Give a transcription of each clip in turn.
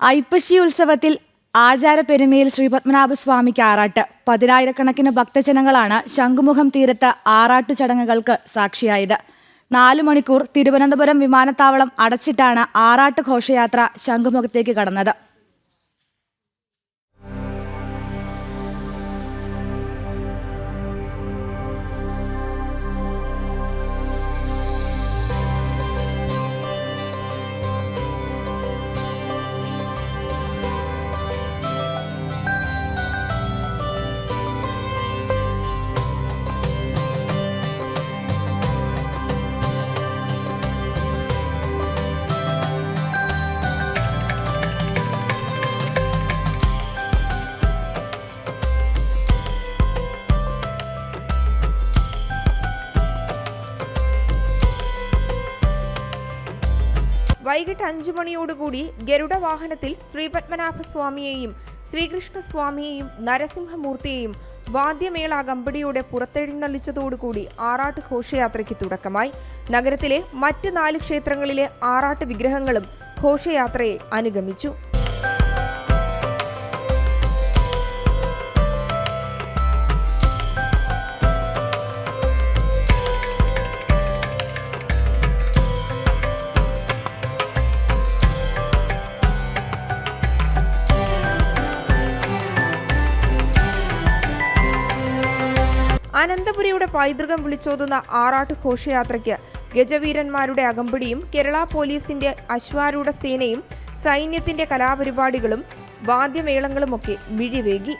ഐപ്പശി ഉത്സവത്തിൽ ആചാരപ്പെരുമയിൽ ശ്രീപത്മനാഭസ്വാമിക്ക് ആറാട്ട്. പതിനായിരക്കണക്കിന് ഭക്തജനങ്ങളാണ് ശംഖുമുഖം തീരത്ത് ആറാട്ടു ചടങ്ങുകൾക്ക് സാക്ഷിയായത്. നാലു മണിക്കൂർ തിരുവനന്തപുരം വിമാനത്താവളം അടച്ചിട്ടാണ് ആറാട്ട് ഘോഷയാത്ര ശംഖുമുഖത്തേക്ക് കടന്നത്. വൈകിട്ട് അഞ്ചു മണിയോടുകൂടി ഗരുഡ വാഹനത്തിൽ ശ്രീപത്മനാഭസ്വാമിയെയും ശ്രീകൃഷ്ണസ്വാമിയെയും നരസിംഹമൂർത്തിയെയും വാദ്യമേള കമ്പടിയോടെ പുറത്തെഴുന്നള്ളിച്ചതോടുകൂടി ആറാട്ട് ഘോഷയാത്രയ്ക്ക് തുടക്കമായി. നഗരത്തിലെ മറ്റ് നാല് ക്ഷേത്രങ്ങളിലെ ആറാട്ട് വിഗ്രഹങ്ങളും ഘോഷയാത്രയെ അനുഗമിച്ചു. അനന്തപുരിയുടെ പൈതൃകം വിളിച്ചോതുന്ന ആറാട്ട് ഘോഷയാത്രയ്ക്ക് ഗജവീരന്മാരുടെ അകമ്പടിയും കേരള പോലീസിന്റെ അശ്വാരൂഢ സേനയും സൈന്യത്തിന്റെ കലാപരിപാടികളും വാദ്യമേളങ്ങളുമൊക്കെ മിഴിവേകി.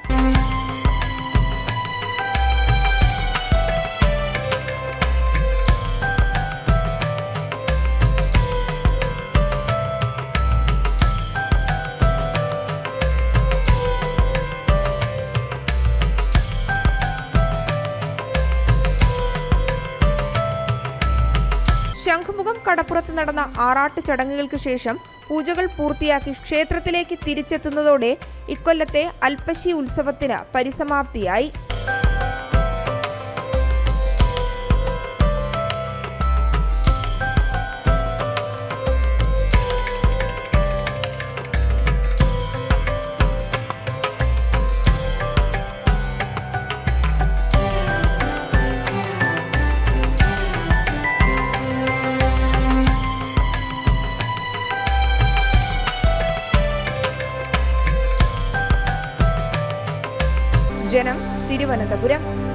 ശംഖുമുഖം കടപ്പുറത്ത് നടന്ന ആറാട്ട് ചടങ്ങുകൾക്ക് ശേഷം പൂജകൾ പൂർത്തിയാക്കി ക്ഷേത്രത്തിലേക്ക് തിരിച്ചെത്തുന്നതോടെ ഇക്കൊല്ലത്തെ അൽപ്പശി ഉത്സവത്തിന് പരിസമാപ്തിയായി. ജനം തിരുവനന്തപുരം.